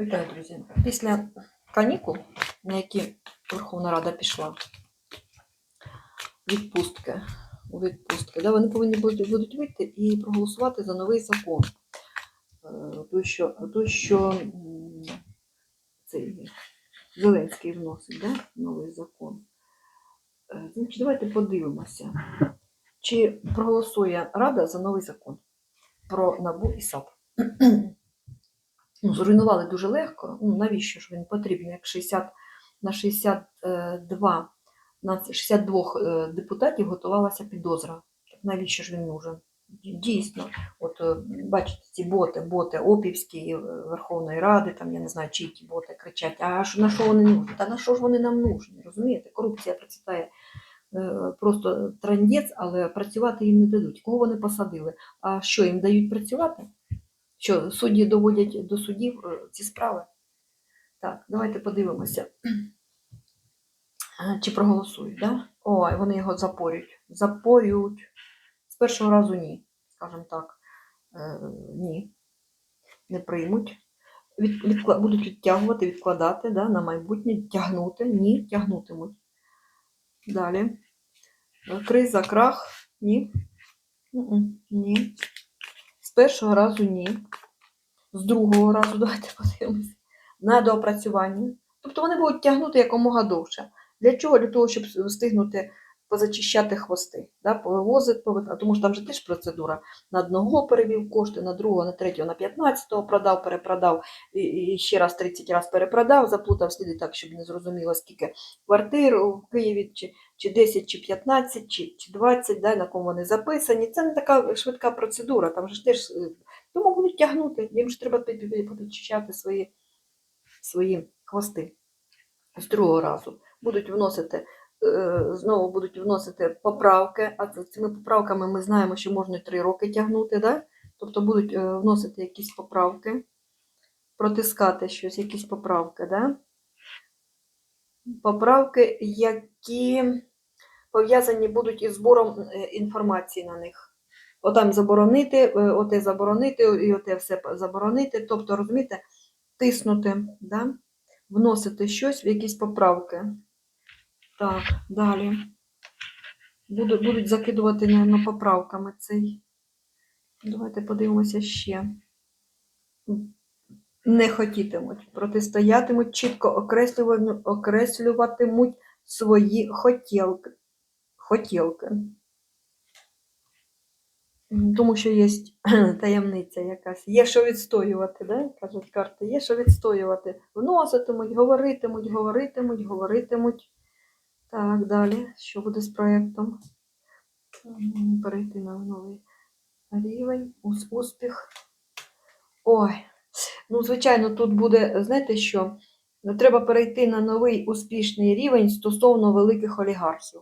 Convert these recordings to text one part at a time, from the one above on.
Вітаю, друзі. Після канікул, на які Верховна Рада пішла, відпустки, у відпустки, да, вони повинні будуть, вийти і проголосувати за новий закон. Е, Той, що, той, що цей Зеленський вносить, да, новий закон. Е, Значить, давайте подивимося, чи проголосує Рада за новий закон про НАБУ і САП. Ну, зруйнували дуже легко. Ну, навіщо ж він потрібен? Як 60 на 62 на 62 е, депутатів готувалася підозра. Навіщо ж він нужен? Дійсно, от е, бачите, ці боти, боти Опівські е, Верховної Ради, там я не знаю, чиї ті боти кричать, а на що вони нужні? Та на що ж вони нам нужні? Розумієте? Корупція процвітає просто трандець, але працювати їм не дадуть. Кого вони посадили? А що їм дають працювати? Що судді доводять до судів е, ці справи? Так, давайте подивимося. Е, Чи проголосують, да? Ой, вони його запорють. Запорють. З першого разу ні, скажімо так. Е, ні. Не приймуть. Від, відкла- будуть відтягувати, відкладати да, на майбутнє, тягнути. Ні, тягнутимуть. Далі. Е, Криза, крах. Ні. Ні. Першого разу ні. З другого разу давайте подивимося. На доопрацювання. Тобто вони будуть тягнути якомога довше. Для чого? Для того, щоб встигнути позачищати хвости, да? повивозити, повит- тому що там же теж процедура. На одного перевів кошти, на другого, на третього, на 15-го продав, перепродав, і, і ще раз 30 разів перепродав, заплутав сліди так, щоб не зрозуміло, скільки квартир у Києві, чи, чи 10, чи 15, чи, чи 20, да? на кому вони записані. Це не така швидка процедура, там же теж е, тому будуть тягнути, їм ж треба під- під- підчищати свої, свої хвости з другого разу. Будуть вносити, знову будуть вносити поправки, а цими поправками ми знаємо, що можна три роки тягнути, да? тобто будуть е, вносити якісь поправки, протискати щось, якісь поправки, да? поправки, які пов'язані будуть із збором е, інформації на них. Отам заборонити, е, оте заборонити, і оте все заборонити. Тобто, розумієте, тиснути, да? вносити щось в якісь поправки. Так, далі. Будуть, будуть закидувати на поправками цей. Давайте подивимося ще. Не хотітимуть, протистоятимуть, чітко окреслюватимуть свої хотілки. хотілки. Тому що є таємниця якась. Є що відстоювати, да? кажуть карти, є що відстоювати. Вноситимуть, говоритимуть, говоритимуть, говоритимуть. Так, далі. Що буде з проєктом? Перейти на новий рівень, успіх. Ой, ну, звичайно, тут буде, знаєте що? Треба перейти на новий успішний рівень стосовно великих олігархів.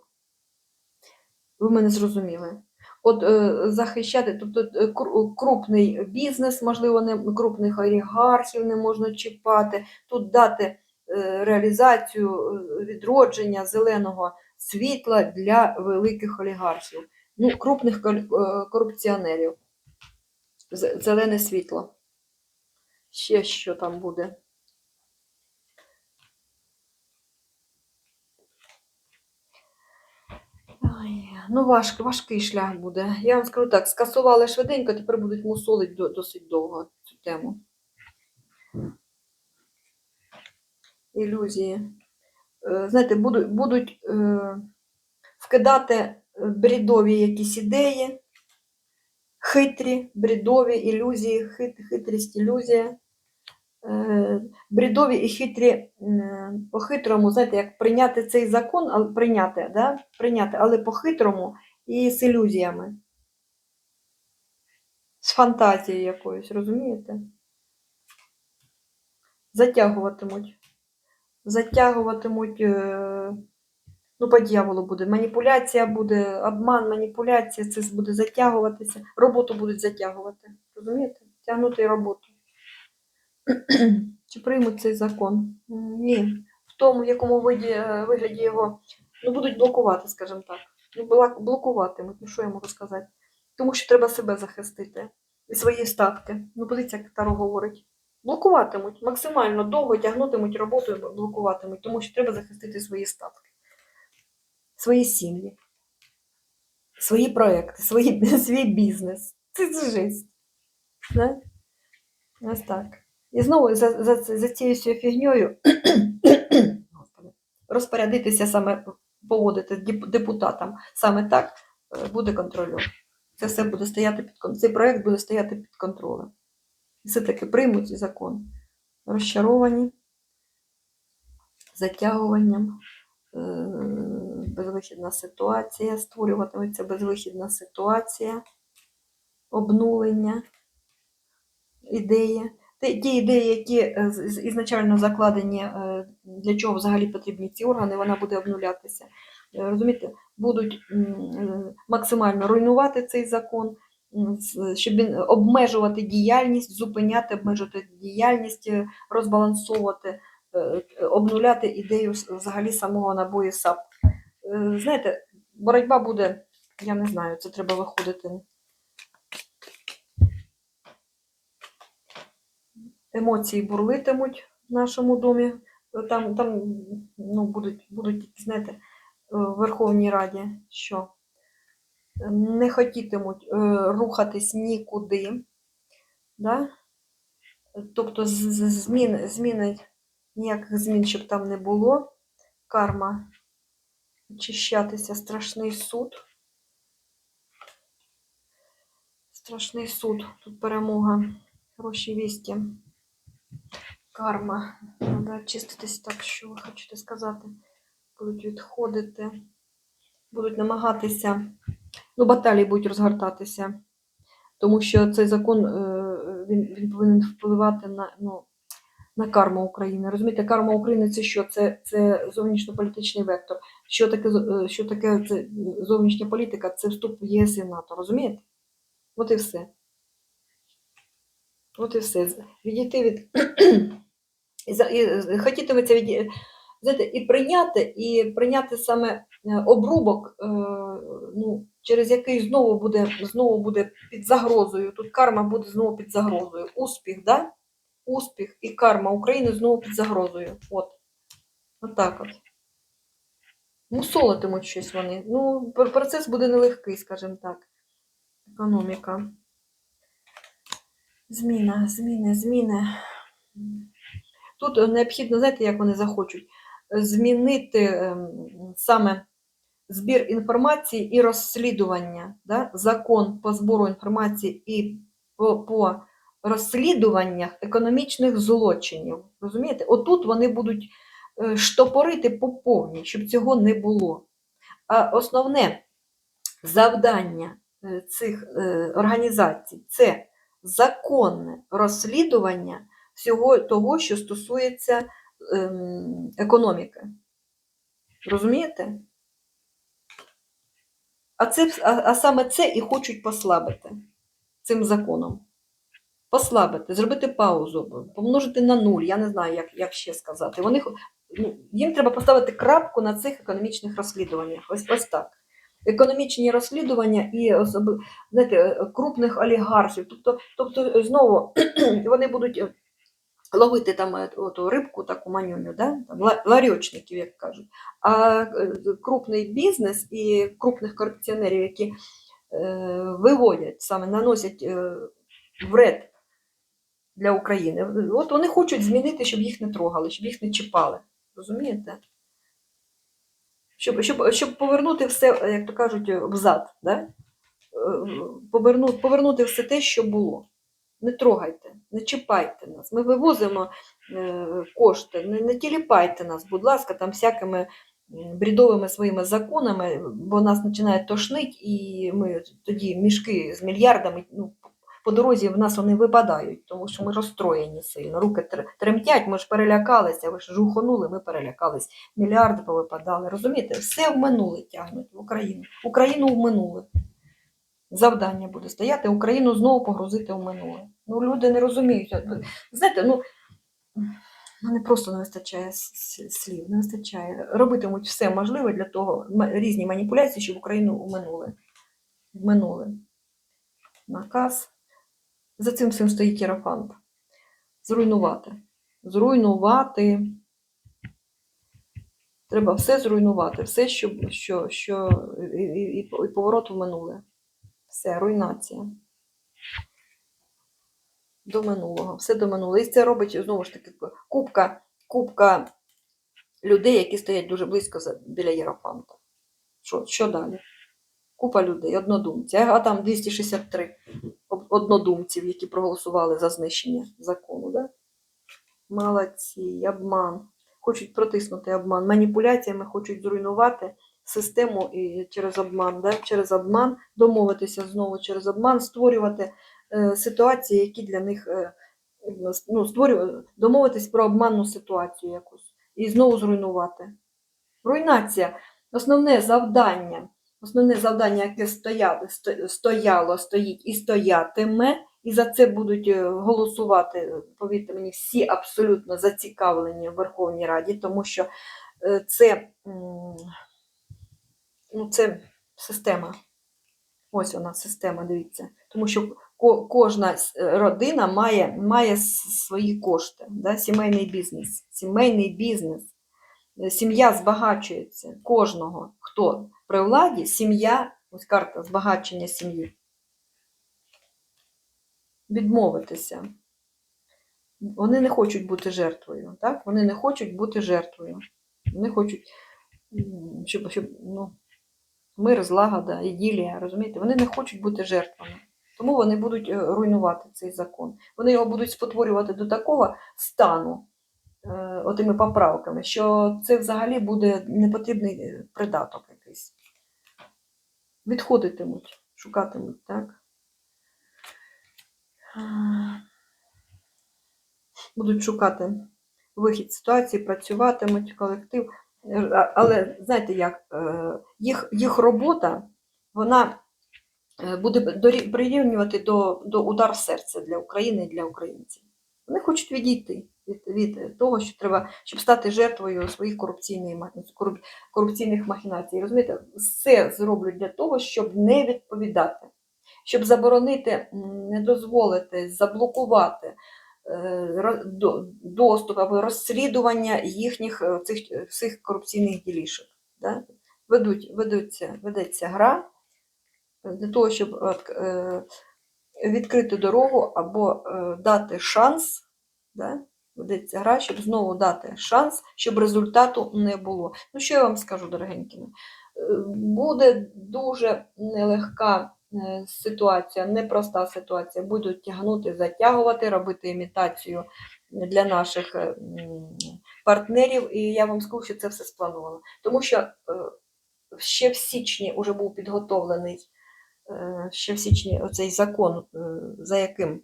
Ви мене зрозуміли. От е, захищати, тобто е, крупний бізнес, можливо, не крупних олігархів не можна чіпати. Тут дати реалізацію е, відродження зеленого світла для великих олігархів, ну, крупних е, корупціонерів. Зелене світло. Ще що там буде? Ну, важ, важкий шлях буде. Я вам скажу так, скасували швиденько, тепер будуть мусолити досить довго цю тему. Ілюзії. Е, Знаєте, будуть, будуть е, вкидати е, брідові якісь ідеї, хитрі, брідові ілюзії, хит, хитрість, ілюзія. Брідові і хитрі по-хитрому, знаєте, як прийняти цей закон, але прийняти, да? прийняти, але по-хитрому і з ілюзіями. З фантазією якоюсь, розумієте? Затягуватимуть. Затягуватимуть, е, ну, по дьяволу буде. Маніпуляція буде, обман, маніпуляція, це буде затягуватися. Роботу будуть затягувати. Розумієте? Тягнути роботу. Чи приймуть цей закон? Ні. В тому, в якому виді, е, вигляді його ну, будуть блокувати, скажімо так. Ну, блокуватимуть, ну що я можу сказати? Тому що треба себе захистити і свої статки. Ну, подивіться, як Таро говорить. Блокуватимуть максимально довго тягнутимуть роботу і блокуватимуть, тому що треба захистити свої статки, свої сім'ї, свої проекти, свої, свій бізнес. Це, це. Да? Ось так. І знову за, за, за цією фігньою розпорядитися саме, поводити депутатам саме так е, буде контрольом. Це все буде стояти під контролем. Цей проект буде стояти під контролем. Все-таки приймуть закон. Розчаровані, затягуванням, е, безвихідна ситуація, створюватиметься безвихідна ситуація, обнулення ідеї. Ті, ідеї, які е, ізначально закладені, е, для чого взагалі потрібні ці органи, вона буде обнулятися. Розумієте, будуть максимально руйнувати цей закон, щоб обмежувати діяльність, зупиняти, обмежувати діяльність, е, розбалансовувати, е, обнуляти ідею взагалі самого набою САП. Е, Знаєте, боротьба буде, я не знаю, це треба виходити. Емоції бурлитимуть в нашому домі. Там, там ну, будуть, будуть, знаєте, в Верховній Раді, що не хотітимуть е, рухатись нікуди. Да? Тобто змін, зміни, ніяких змін, щоб там не було. Карма очищатися, страшний суд. Страшний суд, тут перемога. Хороші вісті. Карма. Треба чиститись так, що ви хочете сказати. Будуть відходити, будуть намагатися, ну, баталії будуть розгортатися. Тому що цей закон е, він, він повинен впливати на, ну, на карму України. Розумієте, карма України це що? Це, це зовнішньополітичний вектор. Що таке, е, що таке це зовнішня політика? Це вступ в ЄС і НАТО. Розумієте? От і все. От і все. Відійти від. і, за- і е, від. Знаєте, і прийняти, і прийняти саме е, обрубок, е, ну, через який знову буде, знову буде під загрозою. Тут карма буде знову під загрозою. Успіх, да? Успіх і карма України знову під загрозою. От. Отак от. Мусолитимуть щось вони. Ну, процес буде нелегкий, скажімо так. Економіка. Зміна, зміни, зміни. Тут необхідно, знаєте, як вони захочуть, змінити ем, саме збір інформації і розслідування. Да? Закон по збору інформації і по, по розслідуваннях економічних злочинів. Розумієте? Отут вони будуть е, штопорити по повній, щоб цього не було. А основне завдання е, цих е, організацій це законне розслідування всього того, що стосується ем, економіки. Розумієте? А, це, а, а саме це і хочуть послабити цим законом. Послабити, зробити паузу, помножити на нуль, я не знаю, як, як ще сказати. Вони, ну, їм треба поставити крапку на цих економічних розслідуваннях. Ось, ось так. Економічні розслідування і знаєте, крупних олігархів. Тобто, тобто знову вони будуть ловити там е, оту рибку, таку манюню, да? ларьочників, як кажуть. А е, крупний бізнес і крупних корупціонерів, які е, виводять, саме наносять вред для України, от вони хочуть змінити, щоб їх не трогали, щоб їх не чіпали. Розумієте? Щоб, щоб, щоб повернути все, як то кажуть, взад, да? Повернути, повернути все те, що було. Не трогайте, не чіпайте нас. Ми вивозимо е, кошти, не, не тіліпайте нас, будь ласка, там всякими брідовими своїми законами, бо нас починає тошнить, і ми тоді мішки з мільярдами, ну, по дорозі в нас вони випадають, тому що ми розстроєні сильно. Руки тремтять, ми ж перелякалися, ви ж жухонули, ми перелякались. Мільярди повипадали. Розумієте, все в минуле тягнуть в Україну. Україну в минуле. Завдання буде стояти, Україну знову погрузити в минуле. Ну, люди не розуміють. Знаєте, ну мене просто не вистачає слів, не вистачає. Робитимуть все можливе для того, різні маніпуляції, щоб Україну у минуле. В минуле. Наказ. За цим всім стоїть Єрофант. Зруйнувати. Зруйнувати. Треба все зруйнувати, все, що, що, що і, і, і поворот в минуле. Все, руйнація. До минулого, все до минулого. І це робить знову ж таки кубка, кубка людей, які стоять дуже близько біля Єрофанта. Що, що далі? Купа людей, однодумці. А там 263 однодумців, які проголосували за знищення закону. Да? Молодці, обман. Хочуть протиснути обман. Маніпуляціями хочуть зруйнувати систему і через обман, да? через обман домовитися знову через обман, створювати е, ситуації, які для них е, ну, створювати, домовитись про обманну ситуацію якусь і знову зруйнувати. Руйнація основне завдання, основне завдання, яке стояло, стояло, стоїть і стоятиме, і за це будуть е, голосувати, повірте мені, всі абсолютно зацікавлені в Верховній Раді, тому що е, це, ну, це система. Ось вона, система, дивіться. Тому що ко- кожна е, родина має, має свої кошти, да? сімейний бізнес. Сімейний бізнес. Е, Сім'я збагачується кожного, хто при владі, сім'я, ось карта збагачення сім'ї. Відмовитися. Вони не хочуть бути жертвою, так? Вони не хочуть бути жертвою. Вони хочуть, щоб, щоб ну, мир, злагода, іділія, розумієте? Вони не хочуть бути жертвами. Тому вони будуть е, руйнувати цей закон. Вони його будуть спотворювати до такого стану, е, отими поправками, що це взагалі буде непотрібний е, придаток якийсь. Відходитимуть, шукатимуть, так? Будуть шукати вихід ситуації, працюватимуть колектив. Е, Але знаєте як, е, їх, їх робота, вона е, буде прирівнювати до, до удар серця для України і для українців. Вони хочуть відійти від, від того, що треба, щоб стати жертвою своїх корупційних, корупційних махінацій. Розумієте, все зроблять для того, щоб не відповідати, щоб заборонити, не дозволити, заблокувати доступ або розслідування їхніх е, цих е, всіх корупційних ділішок. Да? Ведуть, ведуться, ведеться гра для того, щоб е, відкрити дорогу або е, дати шанс, да? ведеться гра, щоб знову дати шанс, щоб результату не було. Ну, що я вам скажу, дорогенькі? Е, Буде дуже нелегка е, ситуація, непроста ситуація. Будуть тягнути, затягувати, робити імітацію для наших е, партнерів. І я вам скажу, що це все сплановано. Тому що е, ще в січні вже був підготовлений е, ще в січні оцей закон, е, за яким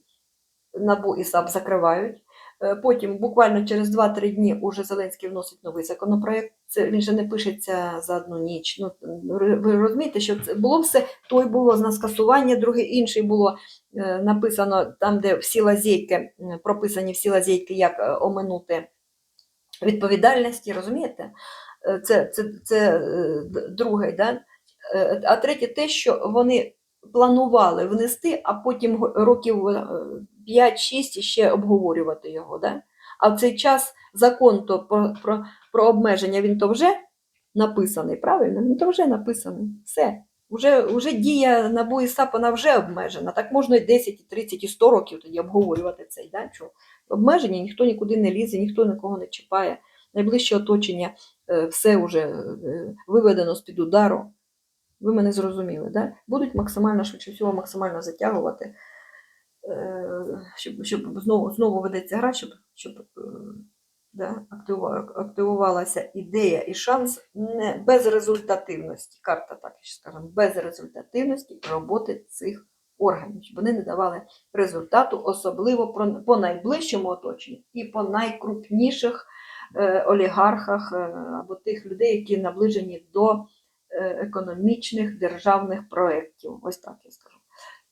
НАБУ і САП закривають. Е, Потім, буквально через 2-3 дні, уже Зеленський вносить новий законопроект. Це він же не пишеться за одну ніч. Ну, ви розумієте, що це було все, той було на скасування, другий інший було е, написано там, де всі лазейки, прописані всі лазейки, як е, оминути відповідальності, розумієте? Це, це, це д- друге, да? А третє те, що вони планували внести, а потім років 5-6 ще обговорювати його. Да? А в цей час закон то про, про, про обмеження він то вже написаний, правильно? Він то вже написаний. Все. Уже, уже дія НАБУ і САП вже обмежена. Так можна і 10, і 30, і 100 років тоді обговорювати цей. Да? Що обмеження ніхто нікуди не лізе, ніхто нікого не чіпає. Найближче оточення е, все вже е, виведено з-під удару. Ви мене зрозуміли, да? Будуть максимально, швидше всього, максимально затягувати, щоб, щоб знову, знову ведеться гра, щоб, щоб е, да, активувалася ідея і шанс не, без результативності, карта так скажемо, без результативності роботи цих органів, щоб вони не давали результату, особливо по найближчому оточенню і по найкрупніших е, олігархах е, або тих людей, які наближені до економічних державних проєктів. Ось так я скажу.